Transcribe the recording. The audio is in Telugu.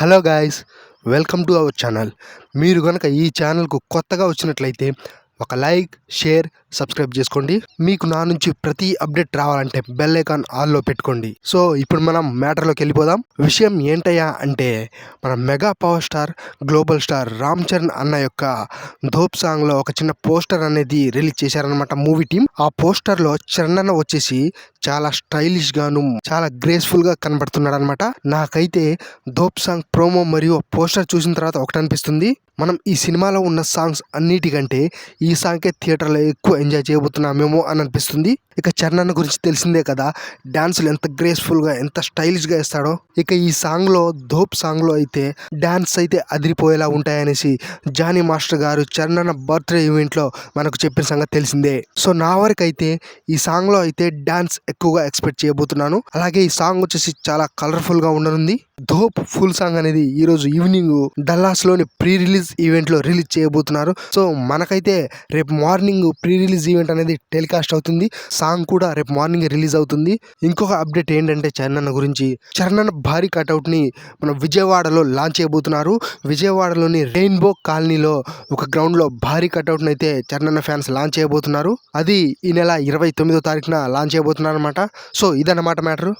Hello guys welcome to our channel. మీరు కనుక ఈ ఛానల్కు కొత్తగా వచ్చినట్లయితే ఒక లైక్ షేర్ సబ్స్క్రైబ్ చేసుకోండి. మీకు నా నుంచి ప్రతి అప్డేట్ రావాలంటే బెల్ ఐకాన్ ఆల్లో పెట్టుకోండి. సో ఇప్పుడు మనం మ్యాటర్లోకి వెళ్ళిపోదాం. విషయం ఏంటయ్యా అంటే మన mega power star global star Ram Charan అన్న యొక్క ధోప్ సాంగ్లో ఒక చిన్న పోస్టర్ అనేది రిలీజ్ చేశారనమాట మూవీ టీం. ఆ పోస్టర్లో చరణ్ అన్న వచ్చేసి చాలా స్టైలిష్ గాను చాలా గ్రేస్ఫుల్గా కనబడుతున్నాడు అనమాట నాకైతే ధోప్ సాంగ్ ప్రోమో మరియు పోస్టర్ చూసిన తర్వాత ఒకటి అనిపిస్తుంది. మనం ఈ సినిమాలో ఉన్న సాంగ్స్ అన్నిటికంటే ఈ సాంగ్కే థియేటర్లో ఎక్కువ ఎంజాయ్ చేయబోతున్నామేమో అని అనిపిస్తుంది. ఇక చరణ్ గురించి తెలిసిందే కదా డాన్సులు ఎంత గ్రేస్ఫుల్గా ఎంత స్టైలిష్గా వేస్తాడో. ఇక ఈ సాంగ్లో ధోప్ సాంగ్లో అయితే డాన్స్ అయితే అదిరిపోయేలా ఉంటాయనేసి జానీ మాస్టర్ గారు చరణ్ బర్త్డే ఈవెంట్లో మనకు చెప్పిన సంగతి తెలిసిందే. సో నా వరకు అయితే ఈ సాంగ్లో అయితే డాన్స్ ఎక్కువగా ఎక్స్పెక్ట్ చేయబోతున్నాను. అలాగే ఈ సాంగ్ వచ్చేసి చాలా కలర్ఫుల్గా ఉండనుంది. ధోప్ ఫుల్ సాంగ్ అనేది ఈరోజు ఈవినింగ్ డల్లాస్లోని ప్రీ రిలీజ్ ఈవెంట్లో రిలీజ్ చేయబోతున్నారు. సో మనకైతే రేపు మార్నింగ్ ప్రీ రిలీజ్ ఈవెంట్ అనేది టెలికాస్ట్ అవుతుంది. సాంగ్ కూడా రేపు మార్నింగ్ రిలీజ్ అవుతుంది. ఇంకొక అప్డేట్ ఏంటంటే చరణ్ గురించి. చరణ్ భారీ భారీ కటౌట్ని మన విజయవాడలో లాంచ్ చేయబోతున్నారు. విజయవాడలోని రెయిన్బో కాలనీలో ఒక గ్రౌండ్లో భారీ కటౌట్ని అయితే చరణ్ ఫ్యాన్స్ లాంచ్ చేయబోతున్నారు. అది ఈ నెల ఇరవై తొమ్మిదో తారీఖున లాంచ్ చేయబోతున్నారు. అనమాట సో ఇదన్నమాట మ్యాటరు.